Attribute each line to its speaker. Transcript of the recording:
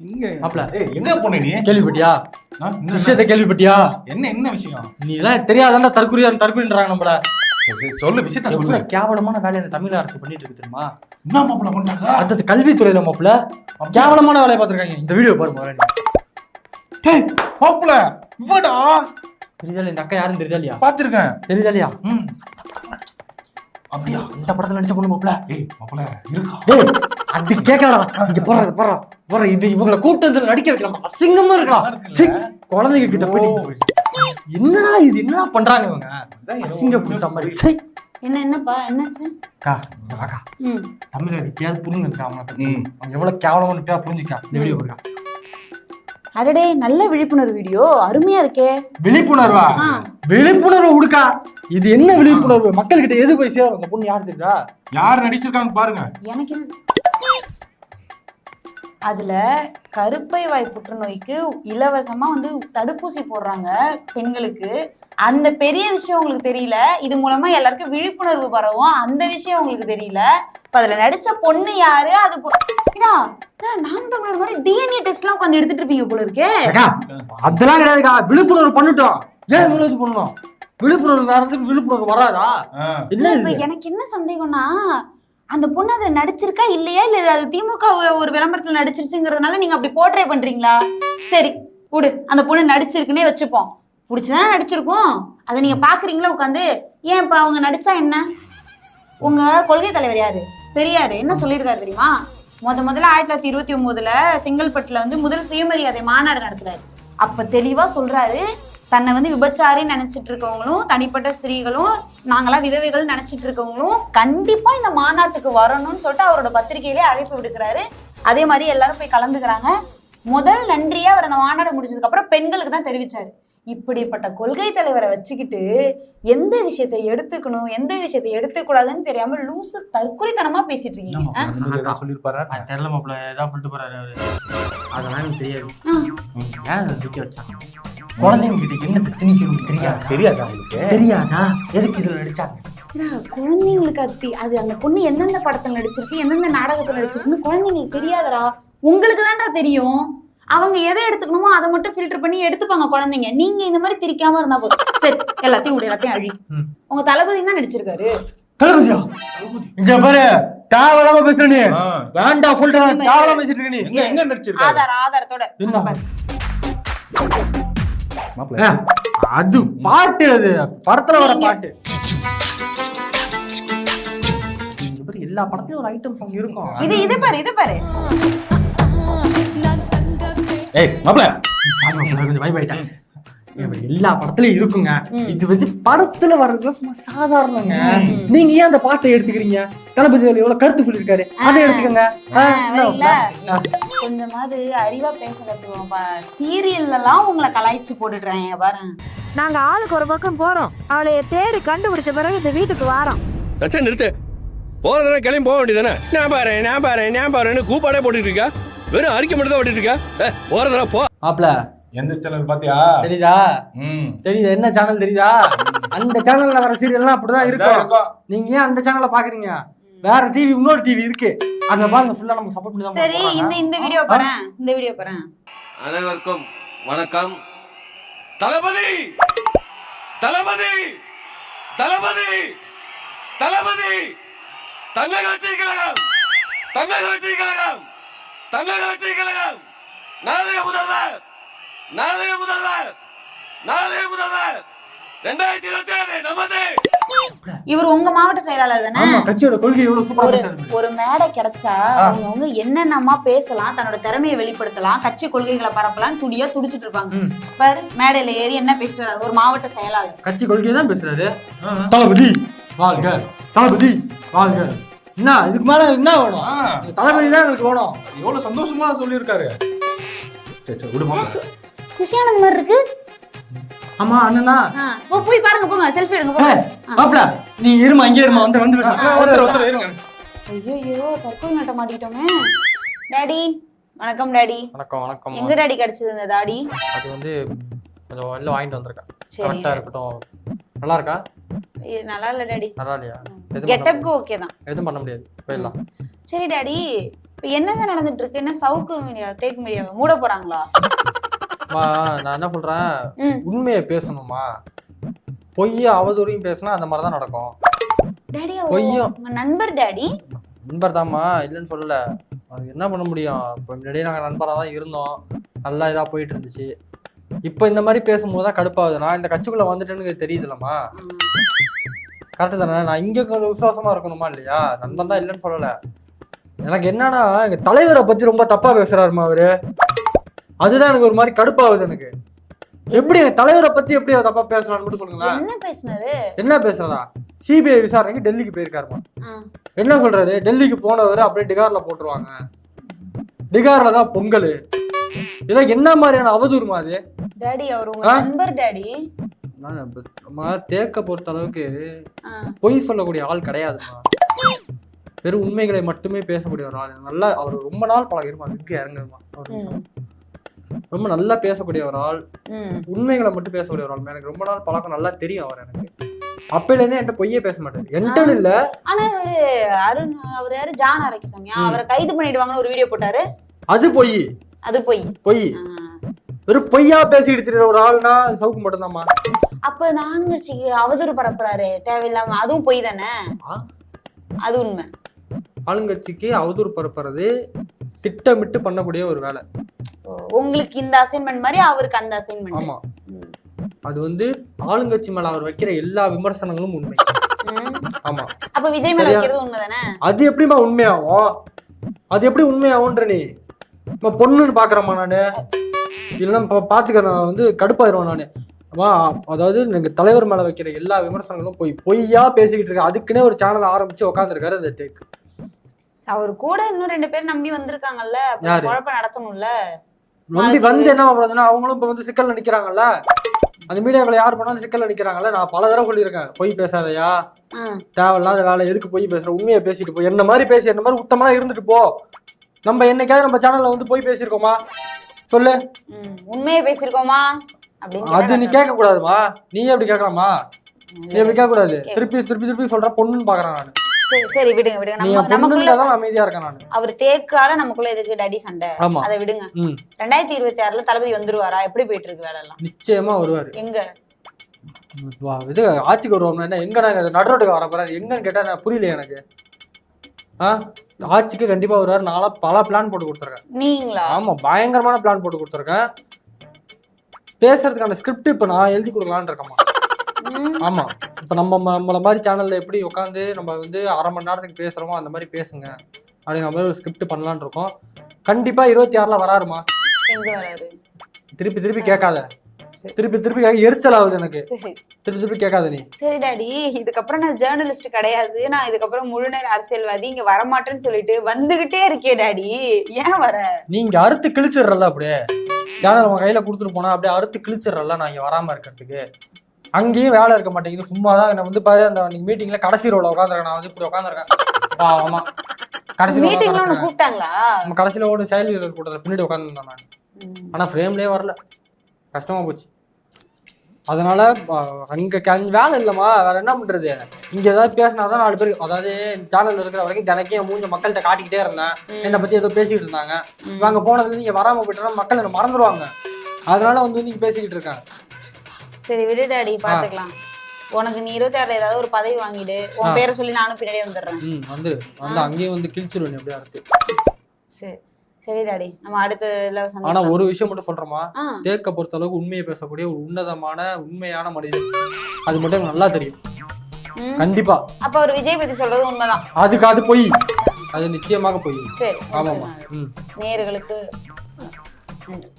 Speaker 1: எங்க போன நீ?
Speaker 2: கேள்விப்பட்டியா? விஷயத்த கேள்விப்பட்டியா?
Speaker 1: என்ன என்ன விஷயம்?
Speaker 2: நீ எல்லாம் தெரியாதாண்டா தற்கொலையா தற்கொலைன்றாங்க நம்மள.
Speaker 1: சொல்லு விஷயத்த சொல்லு.
Speaker 2: கேவலமான வேலையை இந்த தமிழ் அரசு பண்ணிட்டு இருக்கு தெரியுமா?
Speaker 1: என்ன மாப்பிள பண்றாங்க?
Speaker 2: அடுத்தது கல்வித்துறையில மாப்பிள கேவலமான வேலையை பார்த்திருக்காங்க. இந்த வீடியோ பாரு நீ.
Speaker 1: டேய் மாப்பிள இவடா?
Speaker 2: தெரியுதா? இந்த அக்கா யாருன்னு தெரியுதா இல்லையா
Speaker 1: பாத்திருக்கேன்
Speaker 2: தெரியுதா இல்லையா
Speaker 1: ம். அப்படியா?
Speaker 2: இந்த படத்துல நடிச்ச பொண்ணு மாப்பிள?
Speaker 1: ஏய் மாப்பிள இருக்கா?
Speaker 2: டேய் அது கேட்கலடா இங்க போறது போறா போற. இது இவங்களை கூட்டு வந்து நடிக்க வைக்கலாம்? அசிங்கமா இருக்கலாம். சீ, குழந்தைங்க கிட்ட போயிட்டு என்னடா இது? என்னடா பண்றாங்க இவங்க? அசிங்க பிடிச்ச மாதிரி. சீ.
Speaker 3: என்ன என்னப்பா? என்னாச்சு?
Speaker 2: அக்கா
Speaker 3: ம்.
Speaker 2: தமிழ் எப்படியாவது புரிஞ்சுக்கா. அவன் எவ்வளவு கேவலமா எப்படியா புரிஞ்சுக்கா இந்த வீடியோ பாருங்க
Speaker 3: அடடே நல்ல விழிப்புணர்வு வீடியோ. அருமையா இருக்கே.
Speaker 2: விழிப்புணர்வா? விழிப்புணர்வு உடுக்கா? இது என்ன விழிப்புணர்வு? மக்கள் கிட்ட எது போய் சேரும்? அந்த பொண்ணு யாரு தெரியுதா?
Speaker 1: யார் நடிச்சிருக்காங்க பாருங்க.
Speaker 3: எனக்கு அதுல கருப்பை வாய் புற்றுநோய்க்கு இலவசமா வந்து தடுப்பூசி போடுறாங்க பெண்களுக்கு. அந்த பெரிய விஷயம் உங்களுக்கு தெரியல இது மூலமா எல்லாருக்கும் விழிப்புணர்வு பரவும். அந்த விஷயம் உங்களுக்கு தெரியல. இப்ப அதுல நடிச்ச பொண்ணு யாரு? அது நாம் தமிழர் மாதிரி டிஎன்ஏ டெஸ்ட் எல்லாம் உட்காந்து எடுத்துட்டு இருப்பீங்க போல இருக்கே.
Speaker 2: அதெல்லாம் கிடையாதுக்கா. விழிப்புணர்வு பண்ணிட்டோம். ஏன் விழிப்புணர்வு பண்ணணும்? விழிப்புணர்வு விழிப்புணர்வு வராதா?
Speaker 1: ஆ,
Speaker 2: என்ன
Speaker 3: இப்ப
Speaker 2: இது?
Speaker 3: எனக்கு என்ன சந்தேகம்னா அந்த பொண்ணு அதுல நடிச்சிருக்கா இல்லையா? இல்ல அது திமுக ஒரு விளம்பரத்துல நடிச்சிருச்சுங்கிறதுனால நீங்க அப்படி போர்ட்ரே பண்றீங்களா? சரி விடு. அந்த பொண்ணு நடிச்சிருக்குன்னே வச்சுப்போம். பிடிச்சதானே நடிச்சிருக்கும்? அதை நீங்க பாக்குறீங்களா உட்காந்து? ஏன் இப்ப அவங்க நடிச்சா என்ன? உங்க கொள்கை தலைவர் யாரு? பெரியாரு. என்ன சொல்லியிருக்காரு தெரியுமா? முத முதல்ல ஆயிரத்தி தொள்ளாயிரத்தி இருபத்தி ஒன்பதுல செங்கல்பட்டுல வந்து முதல் சுயமரியாதை மாநாடு நடத்துறாரு. அப்ப தெளிவா சொல்றாரு தன்னை வந்து விபச்சாரி நினைச்சிட்டு இருக்கவங்களும் தனிப்பட்ட ஸ்திரீகளும் நாங்களாம் விதவைகள் நினைச்சிட்டு இருக்கவங்களும் கண்டிப்பா இந்த மாநாட்டுக்கு வரணும்னு சொல்லிட்டு அவரோட பத்திரிகையிலே அழைப்பு விடுக்கிறாரு. அதே மாதிரி எல்லாரும் போய் கலந்துக்கிறாங்க. முதல் நன்றியா அவர் அந்த மாநாடு முடிஞ்சதுக்கு அப்புறம் பெண்களுக்கு தான் தெரிவிச்சாரு. இப்படிப்பட்ட கொள்கை தலைவரை வச்சுக்கிட்டு எந்த விஷயத்தை எடுத்துக்கணும் எந்த விஷயத்தை எடுத்துக்கூடாதுன்னு தெரியாம லூசு தற்கொலைத்தனமா பேசிட்டு இருக்கீங்க.
Speaker 2: அது தெரியல மாப்பிள்ள ஏதாவது சொல்லிட்டு போறாரு அவரு. அதெல்லாம் எனக்கு தெரியாது. ஏன் குழந்தைங்க கிட்ட என்ன திணிக்கணும் தெரியாதா?
Speaker 1: தெரியாதா
Speaker 2: தெரியாதா? எதுக்கு இதுல நடிச்சாங்க
Speaker 3: குழந்தைங்களுக்கு அத்தி அது அந்த பொண்ணு எந்தெந்த படத்துல நடிச்சிருக்கு எந்தெந்த நாடகத்துல நடிச்சிருக்குன்னு குழந்தைங்களுக்கு தெரியாதடா. உங்களுக்கு தான்டா தெரியும். அவங்க எதை எடுத்துக்கணுமோ அதை மட்டும் ஃபில்டர் பண்ணி எடுத்துப்பாங்க குழந்தைங்க. நீங்க இந்த மாதிரி திரிக்காம இருந்தா போதும். சரி எல்லாத்தையும் விடு எல்லாத்தையும் அழி. உங்க தளபதி தான் நடிச்சிருக்காரு.
Speaker 2: தளபதியா? இங்க பாரு தேவையில்லாம பேசுற நீ. வேண்டாம் சொல்லிட்டு தேவையில்லாம பேசிட்டு இருக்க நீ.
Speaker 1: எங்க எங்க நடிச்சிருக்காரு?
Speaker 3: ஆதாரம் ஆதாரத்தோட
Speaker 2: அது பாட்டு அது. படத்துல வர பாட்டு. எல்லா படத்துலயும் ஒரு ஐட்டம் சாங் இருக்கும்.
Speaker 3: இது இது பாரு இது பாரு.
Speaker 1: ஏய் மாப்பிள.
Speaker 2: கொஞ்சம் எல்லா படத்துலயும் இருக்குங்க. இது வந்து படத்துல வர்றது சும்மா சாதாரணங்க. நீங்க ஏன் அந்த பாட்டை எடுத்துக்கிறீங்க? தளபதி எவ்வளவு கருத்து சொல்லிருக்காரு அதை எடுத்துக்கங்க?
Speaker 3: கொஞ்சமாவது அறிவா பேச கத்துவோம் சீரியல்ல எல்லாம் உங்களை கலாய்ச்சி போட்டுடுறாங்க பாரு
Speaker 4: நாங்க ஆளுக்கு ஒரு பக்கம் போறோம். அவளைய தேடி கண்டுபிடிச்ச பிறகு இந்த வீட்டுக்கு வாரோம்.
Speaker 5: நிறுத்து. போறதுனா கிளம்பி போக வேண்டியதானே நான் பாரு நான் பாரு நான் பாருன்னு கூப்பாடே போட்டுட்டு இருக்கா? வெறும் அறிக்கை மட்டும் தான் ஓட்டிட்டு இருக்கா? போ.
Speaker 2: மாப்ள.
Speaker 1: எந்த சேனல் பாத்தியா?
Speaker 2: தெரியுதா?
Speaker 1: ம்.
Speaker 2: தெரியுதா? என்ன சேனல் தெரியுதா? அந்த சேனல்ல வர சீரியல்லாம் அப்படிதான் இருக்கும். நீங்க ஏன் அந்த சேனல்ல பாக்குறீங்க? வேற டிவி இன்னொரு டிவி இருக்கு. அதுல பாருங்க ஃபுல்லா நமக்கு சப்போர்ட் பண்ணி தான்
Speaker 3: சரி இந்த இந்த வீடியோ பாரு இந்த வீடியோ பாரு
Speaker 6: அனைவருக்கும் வணக்கம். தளபதி! தளபதி! தளபதி! தளபதி! தமிழக வெற்றி கழகம்! தமிழக வெற்றி கழகம்! தமிழக வெற்றி கழகம். நாளைய முதல்வர். நாளைய முதல்வர். நாளைய முதல்வர். ரெண்டாயிரத்தி இருபத்தி ஆறு நமது
Speaker 3: இவர் உங்க மாவட்ட செயலாளர் தானே? ஒரு
Speaker 2: பேசுறாரு.
Speaker 3: ஒரு மேடை கிடைச்சா
Speaker 2: ஆ.
Speaker 3: அவங்கவுங்க என்னென்னமா பேசலாம் தன்னோட திறமையை வெளிப்படுத்தலாம் கட்சி கொள்கைகளை பரப்பலாம் துடியா துடிச்சிட்டு இருப்பாங்க. பாரு மேடையில ஏறி என்ன பேசிட்டு வர்றாரு ஒரு மாவட்ட செயலாளர்.
Speaker 2: கட்சி கொள்கை தான் பேசுறாரு. தளபதி வாழ்க. தளபதி வாழ்க. என்ன இதுக்கு மேல என்ன வேணும்? தளபதி தான் எனக்கு வேணும்.
Speaker 1: எவ்வளவு சந்தோஷமா சொல்லியிருக்காரு. சரி சரி
Speaker 3: குஷியானது மாதிரி இருக்கு.
Speaker 2: ஆமா அண்ணனா.
Speaker 3: போ, போய் பாருங்க போங்க செல்ஃபி எடுங்க போங்க.
Speaker 2: மாப்பிள நீ இருமா இங்கே இருமா வந்து வந்து
Speaker 1: ஒருத்தர் ஒருத்தர் இருங்க.
Speaker 3: ஐயோ தற்கொலை நட்ட மாட்டிக்கிட்டோமே. டாடி வணக்கம் டாடி.
Speaker 2: வணக்கம் வணக்கம்.
Speaker 3: எங்க டாடி கிடைச்சது இந்த தாடி?
Speaker 2: அது வந்து கொஞ்சம் வெளில வாங்கிட்டு வந்திருக்கேன்.
Speaker 3: சரி.
Speaker 2: கரெக்டா இருக்கட்டும். நல்லா இருக்கா?
Speaker 3: இது நல்லா இல்ல டாடி.
Speaker 2: நல்லா இல்லையா?
Speaker 3: கெட்டப்க்கு ஓகே தான்.
Speaker 2: எதுவும் பண்ண முடியாது. போயிடலாம்.
Speaker 3: சரி டாடி. இப்ப என்னதான் நடந்துட்டு இருக்கு என்ன சவுக்கு மீடியா தேக்கு மீடியாவை மூட போறாங்களா?
Speaker 2: நான் என்ன சொல்றேன்? உண்மையை பேசணுமா? பொய்யா அவதூறையும் பேசினா அந்த மாதிரி தான் நடக்கும்.
Speaker 3: டேடி
Speaker 2: பொய்யும்.
Speaker 3: நண்பர் டேடி?
Speaker 2: நண்பர் தாம்மா இல்லைன்னு சொல்லல. அது என்ன பண்ண முடியும்? இப்போ முன்னாடியே நாங்கள் நண்பராக தான் இருந்தோம். நல்லா இதாக போயிட்டு இருந்துச்சு இப்போ இந்த மாதிரி பேசும்போது தான் கடுப்பாகுது. நான் இந்த கட்சிக்குள்ள வந்துட்டேன்னு எனக்கு தெரியுதுல்லம்மா கரெக்டு தானே. நான் இங்கே கொஞ்சம் விசுவாசமா இருக்கணுமா இல்லையா? நண்பன் தான் இல்லைன்னு சொல்லல. எனக்கு என்னன்னா எங்க தலைவரை பத்தி ரொம்ப தப்பா பேசுறாருமா அவரு. அதுதான் எனக்கு ஒரு மாதிரி கடுப்பாகுது எனக்கு. எப்படி எங்க தலைவரை பத்தி எப்படி தப்பா பேசுறான்னு மட்டும் சொல்லுங்களேன்.
Speaker 3: என்ன பேசுனாரு?
Speaker 2: என்ன பேசுறதா சிபிஐ விசாரணைக்கு டெல்லிக்கு போயிருக்காருமா. என்ன சொல்றாரு? டெல்லிக்கு போனவர் அப்படியே டிகார்ல போட்டுருவாங்க. டிகார்ல தான் பொங்கல். இதெல்லாம் என்ன மாதிரியான அவதூறுமா அது?
Speaker 3: டேடி அவர்? நண்பர் டேடி
Speaker 2: நம்ம தேக்க பொறுத்த அளவுக்கு. பொய் சொல்லக்கூடிய ஆள் கிடையாதுமா. வெறும் உண்மைகளை மட்டுமே பேசக்கூடிய ஒரு ஆள். நல்லா அவர் ரொம்ப நாள் பழகிருமா விக்கு இறங்குமா அவர்
Speaker 3: ம்,
Speaker 2: ரொம்ப நல்லா பேசக்கூடிய ஒரு ஆள். உண்மைகளை மட்டும் பேசக்கூடிய ஒரு ஆள். எனக்கு ரொம்ப நாள் பழக்கம் நல்லா தெரியும் அவர் எனக்கு. அப்பையில இருந்தே என்கிட்ட பொய்யே பேச மாட்டாரு. என்கிட்ட இல்ல.
Speaker 3: ஆனா இவரு அருண் அவர் யாரு? ஜான் அரக்கிசாமியா? அவரை கைது பண்ணிடுவாங்கன்னு ஒரு வீடியோ போட்டாரு.
Speaker 2: அது பொய்.
Speaker 3: அது போய்.
Speaker 2: பொய். வெறும் பொய்யா திரியிற ஒரு ஆள்னா சவுக்கு மட்டும்தாம்மா
Speaker 3: அப்ப இந்த ஆண்கட்சிக்கு அவதூறு பரப்புறாரு தேவையில்லாம அதுவும் பொய் தானே? அது உண்மை.
Speaker 2: ஆளுங்கட்சிக்கு அவதூறு பரப்புறது திட்டமிட்டு பண்ணக்கூடிய ஒரு வேலை.
Speaker 3: உங்களுக்கு இந்த அசைன்மெண்ட் மாதிரி அவருக்கு அந்த அசைன்மெண்ட்
Speaker 2: ஆமா. அது வந்து ஆளுங்கட்சி மேல அவர் வைக்கிற எல்லா விமர்சனங்களும் உண்மை. ஆமா.
Speaker 3: அப்ப விஜய் மேல? வைக்கிறது உண்மைதானே
Speaker 2: அது எப்படிம்மா உண்மையாகும் அது எப்படி உண்மையாகும்ன்ற நீ? பொண்ணுன்னு பாக்குறேம்மா நானு. இல்லைன்னா பாத்துக்க நான் வந்து கடுப்பாயிருவேன் நானு. அதாவது எங்க தலைவர் மேல வைக்கிற எல்லா விமர்சனங்களும் பொய் பொய்யா பேசிக்கிட்டு இருக்க. அதுக்குன்னே ஒரு சேனல் ஆரம்பிச்சு உட்காந்துருக்காரு அந்த டேக்.
Speaker 3: அவர் கூட இன்னும் ரெண்டு பேர் நம்பி வந்திருக்காங்கல்ல? குழப்பம் நடத்தணும்ல?
Speaker 2: வந்து வந்து என்ன பண்றதுன்னா அவங்களும் இப்ப வந்து சிக்கல் நிக்கிறாங்கல்ல. அந்த மீடியாக்களை யார் பண்ணாலும் சிக்கல் நிக்கிறாங்கல்ல. நான் பல தடவை சொல்லியிருக்கேன் பொய் பேசாதயா. தேவையில்லாத வேலை எதுக்கு பொய் பேசுற? உண்மையை பேசிட்டு போ. என்ன மாதிரி பேசி என்ன மாதிரி உத்தமனா இருந்துட்டு போ. நம்ம என்னைக்காவது நம்ம சேனல்ல வந்து போய் பேசியிருக்கோமா? சொல்லு.
Speaker 3: உண்மையை பேசியிருக்கோமா?
Speaker 2: அது நீ கேட்க கூடாதுமா நீ எப்படி கேட்கலாமா நீ எப்படி கேட்க கூடாது திருப்பி திருப்பி திருப்பி சொல்ற பொண்ணுன்னு பாக்குறேன் நான்.
Speaker 3: சரி சரி விடுங்க விடுங்க. நம்ம நமக்குள்ள
Speaker 2: அமைதியா இருக்கேன் நான்.
Speaker 3: அவர் தேக்கால நமக்குள்ள எதுக்கு டாடி சண்டை? அதை விடுங்க. ரெண்டாயிரத்தி இருபத்தி ஆறுல தளபதி வந்துருவாரா? எப்படி போயிட்டு இருக்கு வேலை எல்லாம்
Speaker 2: நிச்சயமா வருவாரு.
Speaker 3: எங்க?
Speaker 2: வா இது ஆட்சிக்கு வருவோம் என்ன? எங்க நாங்க நடுரோட்டுக்கு வர போறாரு? எங்கன்னு கேட்டா நான் புரியல எனக்கு. ஆ? ஆட்சிக்கு கண்டிப்பா வருவாரு. நான்லாம் பல பிளான் போட்டு கொடுத்துருக்கேன்.
Speaker 3: நீங்களா?
Speaker 2: ஆமா பயங்கரமான பிளான் போட்டு கொடுத்துருக்கேன். பேசுறதுக்கான ஸ்கிரிப்ட் இப்ப நான் எழுதி கொடுக்கலான்னு இருக்கேம்மா.
Speaker 3: ம்,
Speaker 2: ஆமா. இப்ப நம்ம நம்மள மாதிரி சேனல்ல எப்படி உட்காந்து நம்ம வந்து அரை மணி நேரத்துக்கு பேசுறோமோ அந்த மாதிரி பேசுங்க. அப்படிங்கிற மாதிரி ஒரு ஸ்கிரிப்ட் பண்ணலாம்னு இருக்கோம். கண்டிப்பா இருபத்தி ஆறுல வராருமா? திருப்பி திருப்பி கேட்காத. திருப்பி திருப்பி எரிச்சல் ஆகுது எனக்கு.
Speaker 3: சரி.
Speaker 2: திருப்பி திருப்பி கேட்காத நீ.
Speaker 3: சரி டாடி இதுக்கப்புறம் நான் ஜேர்னலிஸ்ட் கிடையாது. நான் இதுக்கப்புறம் முழு நேர அரசியல்வாதி இங்க வரமாட்டேன்னு சொல்லிட்டு வந்துகிட்டே இருக்கே டாடி. ஏன் வர?
Speaker 2: நீங்க அறுத்து கிழிச்சிடுறல அப்படியே. சேனல் உன் கையில கொடுத்துட்டு போனா அப்படியே அறுத்து கிழிச்சிடுறல நான் இங்க வராம இருக்கிறதுக்கு. அங்கேயும் வேலை இருக்க மாட்டேங்குது. சும்மா தான் என்ன வந்து பாரு அந்த மீட்டிங்ல கடைசி ரோல உட்காந்துருக்கேன் நான் வந்து இப்படி உட்காந்துருக்கேன் ஆமா கடைசி
Speaker 3: மீட்டிங்ல கூப்பிட்டாங்களா?
Speaker 2: கடைசியில ஓடு செயல் கூட்டத்தில் பின்னாடி உட்காந்துருந்தேன் நான். ஆனா ஃப்ரேம்லயே வரல. கஷ்டமா போச்சு. அதனால அங்க வேலை இல்லம்மா. வேற என்ன பண்றது? இங்க ஏதாவது பேசினாதான் நாலு பேர் அதாவது சேனல்ல இருக்கிற வரைக்கும் தினைக்கே மூஞ்ச மக்கள்கிட்ட காட்டிக்கிட்டே இருந்தேன். என்னை பத்தி ஏதோ பேசிக்கிட்டு இருந்தாங்க. அங்க போனதுல நீங்க வராம போயிட்டா மக்கள் என்ன மறந்துடுவாங்க அதனால வந்து நீங்க பேசிக்கிட்டு இருக்காங்க
Speaker 3: சரி விடு டாடி பாத்துக்கலாம். உனக்கு நீ இருபத்தி ஆறுல ஏதாவது ஒரு பதவி வாங்கிடு. உன் பேரை சொல்லி நானும் பின்னாடியே வந்துடுறேன்.
Speaker 2: ம் வந்து வந்து அங்கேயும் வந்து கிழிச்சிருவேன் எப்படியா இருக்கு.
Speaker 3: சரி. சரி டாடி நம்ம அடுத்த
Speaker 2: ஆனா ஒரு விஷயம் மட்டும் சொல்றோமா தேக்க பொறுத்த அளவுக்கு உண்மையை பேசக்கூடிய ஒரு உன்னதமான உண்மையான மனிதன். அது மட்டும் நல்லா தெரியும். கண்டிப்பா.
Speaker 3: அப்ப ஒரு விஜய் பத்தி சொல்றது உண்மைதான்.
Speaker 2: அதுக்கு அது போய். அது நிச்சயமாக போய்.
Speaker 3: சரி
Speaker 2: ஆமாமா
Speaker 3: நேர்களுக்கு நன்றி.